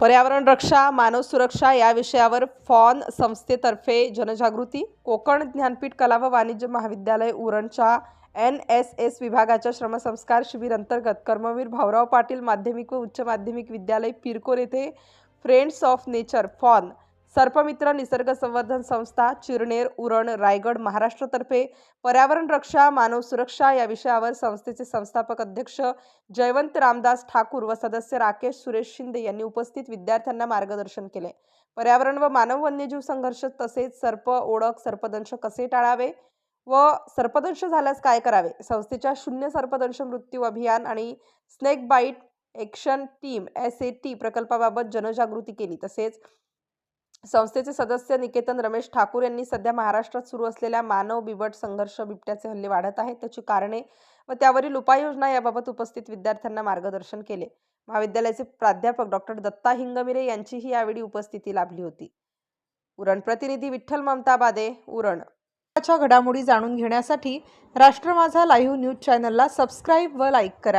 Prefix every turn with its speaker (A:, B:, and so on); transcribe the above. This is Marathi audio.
A: पर्यावरण रक्षा मानव सुरक्षा या विषयावर फॉन संस्थेतर्फे जनजागृती कोकण ज्ञानपीठ कला व वाणिज्य महाविद्यालय उरणच्या एन एस एस विभागाच्या श्रमसंस्कार शिबिर अंतर्गत कर्मवीर भाऊराव पाटील माध्यमिक व उच्च माध्यमिक विद्यालय पिरकोर येथे फ्रेंड्स ऑफ नेचर फॉन सर्पमित्र निसर्ग संवर्धन संस्था चिरनेर उरण रायगड महाराष्ट्रतर्फे पर्यावरण रक्षा मानव सुरक्षा या विषयावर संस्थेचे संस्थापक अध्यक्ष जयवंत रामदास ठाकूर व सदस्य राकेश सुरेश शिंदे यांनी उपस्थित विद्यार्थ्यांना मार्गदर्शन केले. पर्यावरण व मानव वन्यजीव संघर्ष तसेच सर्प ओळख सर्पदंश कसे टाळावे व सर्पदंश झाल्यास काय करावे? संस्थेच्या शून्य सर्पदंश मृत्यू अभियान आणि snake bite action team S A T प्रकल्पाबाबत जनजागृती केली. तसेच संस्थेचे सदस्य निकेतन रमेश ठाकूर यांनी सध्या महाराष्ट्रात सुरू असलेल्या मानव बिबट संघर्ष बिबट्याचे हल्ले वाढत आहेत. त्याची कारणे व त्यावरील उपाययोजना याबाबत उपस्थित विद्यार्थ्यांना मार्गदर्शन केले. महाविद्यालयाचे प्राध्यापक डॉक्टर दत्ता हिंगमिरे यांचीही यावेळी उपस्थिती लाभली होती. उरण प्रतिनिधी विठ्ठल ममता बादे उरण घडामोडी जाणून घेण्यासाठी राष्ट्र माझा लाईव्ह न्यूज चॅनलला सबस्क्राईब व लाईक करा.